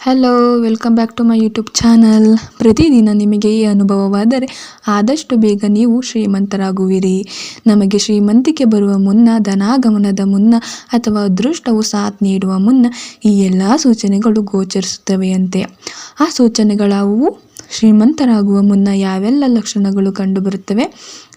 Hello welcome back to my YouTube channel ಪ್ರತಿದಿನ ನಿಮಗೆ ಈ ಅನುಭವವಾದರೆ ಆದಷ್ಟು ಬೇಗ ನೀವು ಶ್ರೀಮಂತರಾಗುವಿರಿ. ನಮಗೆ ಶ್ರೀಮಂತಿಕೆ ಬರುವ ಮುನ್ನ, ಧನಾಗಮನದ ಮುನ್ನ ಅಥವಾ ಅದೃಷ್ಟವು ಸಾಥ್ ನೀಡುವ ಮುನ್ನ ಈ ಎಲ್ಲ ಸೂಚನೆಗಳು ಗೋಚರಿಸುತ್ತವೆಯಂತೆ. ಆ ಸೂಚನೆಗಳಾವುವು ಶ್ರೀಮಂತರಾಗುವ ಮುನ್ನ ಯಾವೆಲ್ಲ ಲಕ್ಷಣಗಳು ಕಂಡುಬರುತ್ತವೆ?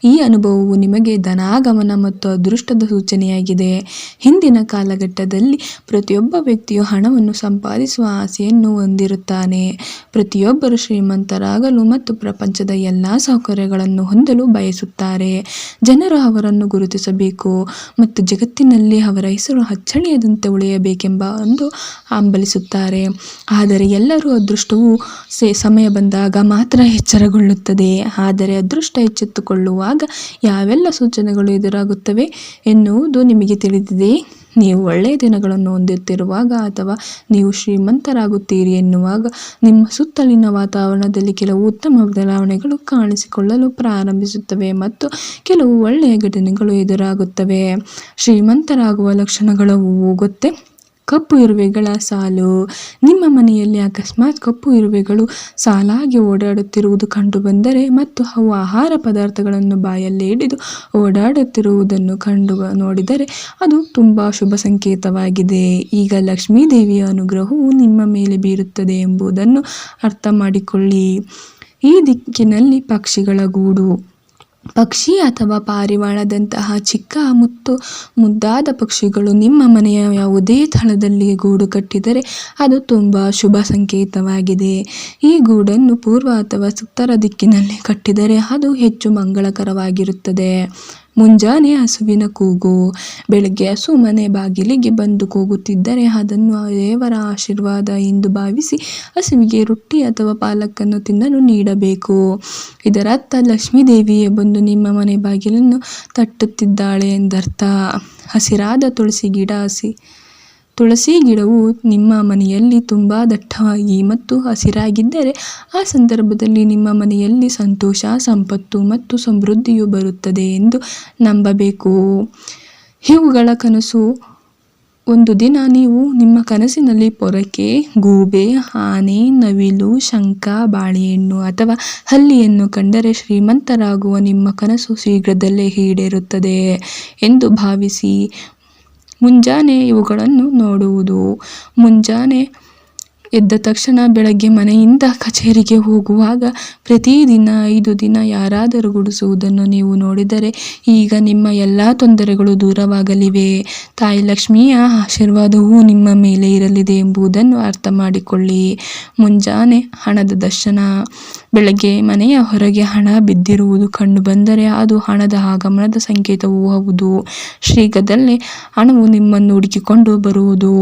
ಈ ಅನುಭವವು ನಿಮಗೆ ಧನಾಗಮನ ಮತ್ತು ಅದೃಷ್ಟದ ಸೂಚನೆಯಾಗಿದೆ. ಹಿಂದಿನ ಕಾಲಘಟ್ಟದಲ್ಲಿ ಪ್ರತಿಯೊಬ್ಬ ವ್ಯಕ್ತಿಯು ಹಣವನ್ನು ಸಂಪಾದಿಸುವ ಆಸೆಯನ್ನು ಹೊಂದಿರುತ್ತಾನೆ. ಪ್ರತಿಯೊಬ್ಬರು ಶ್ರೀಮಂತರಾಗಲು ಮತ್ತು ಪ್ರಪಂಚದ ಎಲ್ಲ ಸೌಕರ್ಯಗಳನ್ನು ಹೊಂದಲು ಬಯಸುತ್ತಾರೆ. ಜನರು ಅವರನ್ನು ಗುರುತಿಸಬೇಕು ಮತ್ತು ಜಗತ್ತಿನಲ್ಲಿ ಅವರ ಹೆಸರು ಅಚ್ಚಳಿಯದಂತೆ ಉಳಿಯಬೇಕೆಂಬ ಒಂದು ಹಂಬಲಿಸುತ್ತಾರೆ. ಆದರೆ ಎಲ್ಲರೂ ಅದೃಷ್ಟವು ಸಮಯ ಸಮಯ ಬಂದಾಗ ಮಾತ್ರ ಎಚ್ಚರಗೊಳ್ಳುತ್ತದೆ. ಆದರೆ ಅದೃಷ್ಟ ಎಚ್ಚೆತ್ತುಕೊಳ್ಳುವಾಗ ಯಾವೆಲ್ಲ ಸೂಚನೆಗಳು ಎದುರಾಗುತ್ತವೆ ಎನ್ನುವುದು ನಿಮಗೆ ತಿಳಿದಿದೆ. ನೀವು ಒಳ್ಳೆಯ ದಿನಗಳನ್ನು ಹೊಂದುತ್ತಿರುವಾಗ ಅಥವಾ ನೀವು ಶ್ರೀಮಂತರಾಗುತ್ತೀರಿ ಎನ್ನುವಾಗ ನಿಮ್ಮ ಸುತ್ತಲಿನ ವಾತಾವರಣದಲ್ಲಿ ಕೆಲವು ಉತ್ತಮ ಬದಲಾವಣೆಗಳು ಕಾಣಿಸಿಕೊಳ್ಳಲು ಪ್ರಾರಂಭಿಸುತ್ತವೆ ಮತ್ತು ಕೆಲವು ಒಳ್ಳೆಯ ಘಟನೆಗಳು ಎದುರಾಗುತ್ತವೆ. ಶ್ರೀಮಂತರಾಗುವ ಲಕ್ಷಣಗಳು ಗೊತ್ತೇ? ಕಪ್ಪು ಇರುವೆಗಳ ಸಾಲು. ನಿಮ್ಮ ಮನೆಯಲ್ಲಿ ಅಕಸ್ಮಾತ್ ಕಪ್ಪು ಇರುವೆಗಳು ಸಾಲಾಗಿ ಓಡಾಡುತ್ತಿರುವುದು ಕಂಡುಬಂದರೆ ಮತ್ತು ಅವು ಆಹಾರ ಪದಾರ್ಥಗಳನ್ನು ಬಾಯಲ್ಲಿ ಹಿಡಿದು ಓಡಾಡುತ್ತಿರುವುದನ್ನು ಕಂಡು ನೋಡಿದರೆ ಅದು ತುಂಬ ಶುಭ ಸಂಕೇತವಾಗಿದೆ. ಈಗ ಲಕ್ಷ್ಮೀ ದೇವಿಯ ಅನುಗ್ರಹವು ನಿಮ್ಮ ಮೇಲೆ ಬೀರುತ್ತದೆ ಎಂಬುದನ್ನು ಅರ್ಥ ಮಾಡಿಕೊಳ್ಳಿ. ಈ ದಿಕ್ಕಿನಲ್ಲಿ ಪಕ್ಷಿಗಳ ಗೂಡು. ಪಕ್ಷಿ ಅಥವಾ ಪಾರಿವಾಳದಂತಹ ಚಿಕ್ಕ ಮುತ್ತು ಮುದ್ದಾದ ಪಕ್ಷಿಗಳು ನಿಮ್ಮ ಮನೆಯ ಯಾವುದೇ ಸ್ಥಳದಲ್ಲಿ ಗೂಡು ಕಟ್ಟಿದರೆ ಅದು ತುಂಬ ಶುಭ ಸಂಕೇತವಾಗಿದೆ. ಈ ಗೂಡನ್ನು ಪೂರ್ವ ಅಥವಾ ಉತ್ತರ ದಿಕ್ಕಿನಲ್ಲಿ ಕಟ್ಟಿದರೆ ಅದು ಹೆಚ್ಚು ಮಂಗಳಕರವಾಗಿರುತ್ತದೆ. ಮುಂಜಾನೆ ಹಸುವಿನ ಕೂಗು, ಬೆಳಗ್ಗೆ ಹಸು ಮನೆ ಬಾಗಿಲಿಗೆ ಬಂದು ಕೂಗುತ್ತಿದ್ದರೆ ಅದನ್ನು ದೇವರ ಆಶೀರ್ವಾದ ಎಂದು ಭಾವಿಸಿ ಹಸುವಿಗೆ ರೊಟ್ಟಿ ಅಥವಾ ಪಾಲಕನ್ನು ತಿನ್ನಲು ನೀಡಬೇಕು. ಇದರರ್ಥ ಲಕ್ಷ್ಮೀ ದೇವಿಯೇ ಬಂದು ನಿಮ್ಮ ಮನೆ ಬಾಗಿಲನ್ನು ತಟ್ಟುತ್ತಿದ್ದಾಳೆ ಎಂದರ್ಥ. ಹಸಿರಾದ ತುಳಸಿ ಗಿಡ ಹಸಿ ತುಳಸಿ ಗಿಡವು ನಿಮ್ಮ ಮನೆಯಲ್ಲಿ ತುಂಬ ದಟ್ಟವಾಗಿ ಮತ್ತು ಹಸಿರಾಗಿದ್ದರೆ, ಆ ಸಂದರ್ಭದಲ್ಲಿ ನಿಮ್ಮ ಮನೆಯಲ್ಲಿ ಸಂತೋಷ, ಸಂಪತ್ತು ಮತ್ತು ಸಮೃದ್ಧಿಯು ಬರುತ್ತದೆ ಎಂದು ನಂಬಬೇಕು. ಇವುಗಳ ಕನಸು, ಒಂದು ದಿನ ನೀವು ನಿಮ್ಮ ಕನಸಿನಲ್ಲಿ ಪೊರಕೆ, ಗೂಬೆ, ಆನೆ, ನವಿಲು, ಶಂಖ, ಬಾಳೆಹಣ್ಣು ಅಥವಾ ಹಲ್ಲಿಯನ್ನು ಕಂಡರೆ ಶ್ರೀಮಂತರಾಗುವ ನಿಮ್ಮ ಕನಸು ಶೀಘ್ರದಲ್ಲೇ ಈಡೇರುತ್ತದೆ ಎಂದು ಭಾವಿಸಿ ಮುಂಜಾನೆ ಇವುಗಳನ್ನು ನೋಡುವುದು. ಮುಂಜಾನೆ ಎದ್ದ ತಕ್ಷಣ ಬೆಳಗ್ಗೆ ಮನೆಯಿಂದ ಕಚೇರಿಗೆ ಹೋಗುವಾಗ ಪ್ರತಿದಿನ ಐದು ದಿನ ಯಾರಾದರೂ ಗುಡಿಸುವುದನ್ನು ನೀವು ನೋಡಿದರೆ ಈಗ ನಿಮ್ಮ ಎಲ್ಲ ತೊಂದರೆಗಳು ದೂರವಾಗಲಿವೆ. ತಾಯಿ ಲಕ್ಷ್ಮಿಯ ಆಶೀರ್ವಾದವೂ ನಿಮ್ಮ ಮೇಲೆ ಇರಲಿದೆ ಎಂಬುದನ್ನು ಅರ್ಥ ಮಾಡಿಕೊಳ್ಳಿ. ಮುಂಜಾನೆ ಹಣದ ದರ್ಶನ. ಬೆಳಗ್ಗೆ ಮನೆಯ ಹೊರಗೆ ಹಣ ಬಿದ್ದಿರುವುದು ಕಂಡುಬಂದರೆ ಅದು ಹಣದ ಆಗಮನದ ಸಂಕೇತವೂ ಹೌದು. ಶೀಘ್ರದಲ್ಲೇ ಹಣವು ನಿಮ್ಮನ್ನು ಹುಡುಕಿಕೊಂಡು ಬರುವುದು.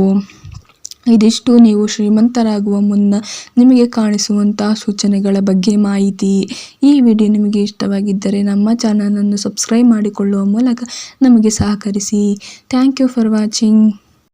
ಇದಿಷ್ಟು ನೀವು ಶ್ರೀಮಂತರಾಗುವ ಮುನ್ನ ನಿಮಗೆ ಕಾಣಿಸುವಂತಹ ಸೂಚನೆಗಳ ಬಗ್ಗೆ ಮಾಹಿತಿ. ಈ ವಿಡಿಯೋ ನಿಮಗೆ ಇಷ್ಟವಾಗಿದ್ದರೆ ನಮ್ಮ ಚಾನಲನ್ನು ಸಬ್ಸ್ಕ್ರೈಬ್ ಮಾಡಿಕೊಳ್ಳುವ ಮೂಲಕ ನಮಗೆ ಸಹಕರಿಸಿ. Thank you for watching.